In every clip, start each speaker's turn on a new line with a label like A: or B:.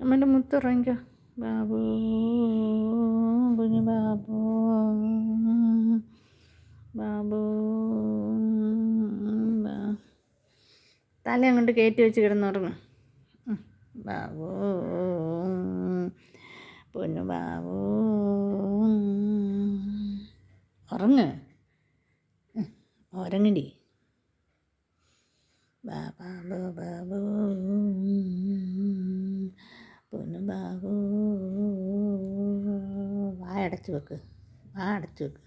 A: അമ്മേന്റെ മുത്തുറങ്ക ബാബു കുഞ്ഞു ബാബു. ബാബു തല അങ്ങോട്ട് കയറ്റി വെച്ച് കിടന്നുറങ്ങും ബാബു പൊന്നു ബാബു. ഉറങ്ങ്. ഉറങ്ങടി. ബാബാബു ബാബു. പൊന്നു വാ അടച്ചു വെക്ക്. വാ അടച്ചു വെക്ക്.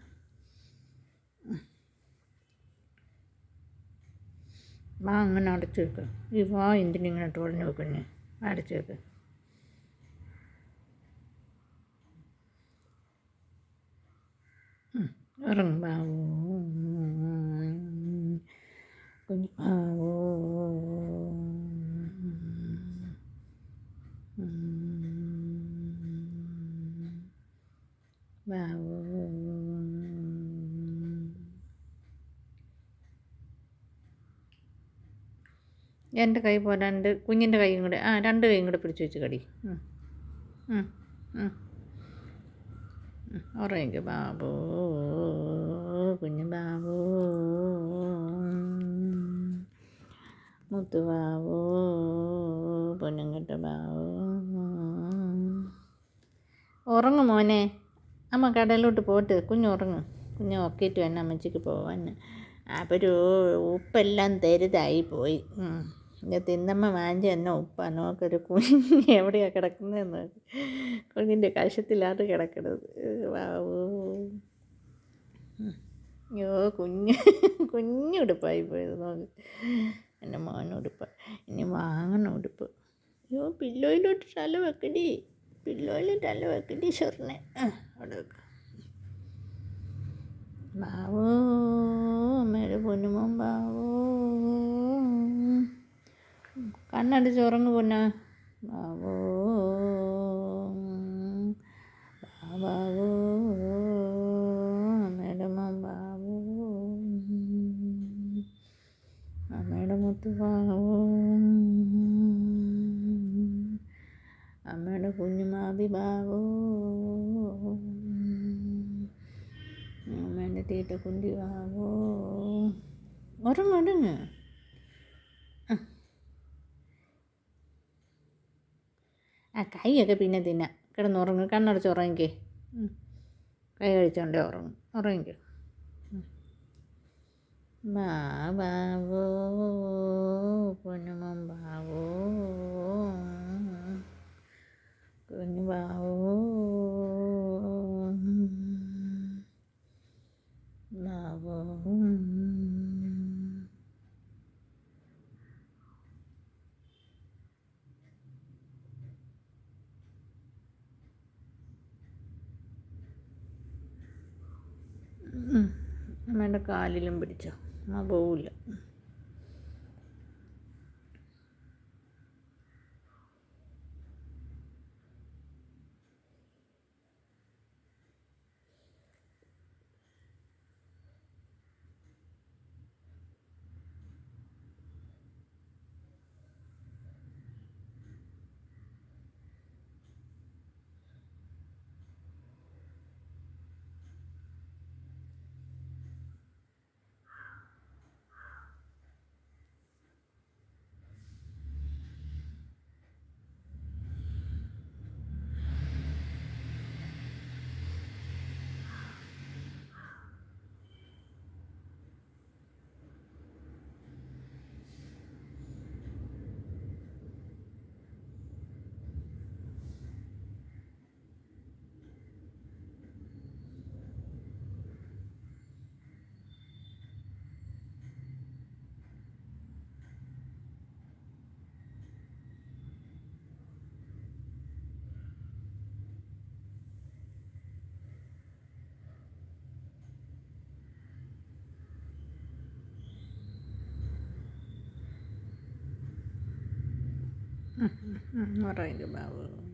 A: വാ അങ്ങനെ അടച്ചു വെക്ക്. ഈ വാ എന്തിനിങ്ങനെ തുറഞ്ഞു വെക്കുന്നേ അടച്ചു വെക്ക്. ഉറങ്ങും ബാബു. കുഞ്ഞു ബാബു ബാബു എന്റെ കൈ പോരാണ്ട് കുഞ്ഞിന്റെ കൈയും കൂടെ ആ രണ്ട് കൈയും കൂടെ പിടിച്ചു വെച്ച് കടി ഉറങ്ങിക്കോ ബാബു കുഞ്ഞു ബാബു മുത്തു ബാബു പൊന്നുംകെട്ട ബാബു ഉറങ്ങും മോനെ അമ്മ കടയിലോട്ട് പോട്ട് കുഞ്ഞു ഉറങ്ങും. കുഞ്ഞ് ഉറക്കിയിട്ട് വേണം അമ്മച്ചിക്ക് പോവാൻ അപ്പോൾ ഉപ്പെല്ലാം തരുതായി പോയി. തിന്നമ്മ വാങ്ങിച്ച തന്നെ ഉപ്പാ. നോക്കൊരു കുഞ്ഞ് എവിടെയാണ് കിടക്കുന്നതെന്ന് കുഞ്ഞിന്റെ കഷത്തിലാണ് കിടക്കുന്നത് അയ്യോ കുഞ്ഞ്. കുഞ്ഞുടുപ്പായി പോയത് നോക്ക്. എന്റെ മോനുടുപ്പ് ഇനി വാങ്ങണ ഉടുപ്പ്. അയ്യോ പില്ലോയിലോട്ട് തല വെക്കടി. പില്ലോയിൽ തല വെക്കടി ഷെറിനെ അവിടെ വെക്ക ബാവോ അമ്മയുടെ പൊന്നുമോൻ ബാവോ. കണ്ണടിച്ച് ഉറങ്ങു പൊന്ന. ബാവോ ബാവോ അമ്മയുടെ മോൻ ബാവോ. അമ്മയുടെ മുത്ത് ബാവോ. അമ്മയുടെ കുഞ്ഞുമാവി ബാവോ. അമ്മേന്റെ തീറ്റക്കുണ്ടി ബാവോ ഉറങ്ങുടങ്ങ് ആ കൈയൊക്കെ പിന്നെ തിന്നാം കിടന്നുറങ്ങും കണ്ണടച്ച് ഉറങ്ങിക്കേ കൈ കഴിച്ചോണ്ടേ ഉറങ്ങും ഉറങ്ങിക്കോ ബാബോ പൊന്നുമോൻ ബാവോ കുഞ്ഞു ബാവോ ബാവോ അമ്മേന്റെ കാലിലും പിടിച്ചോ. ആ പോവില്ല ബാബു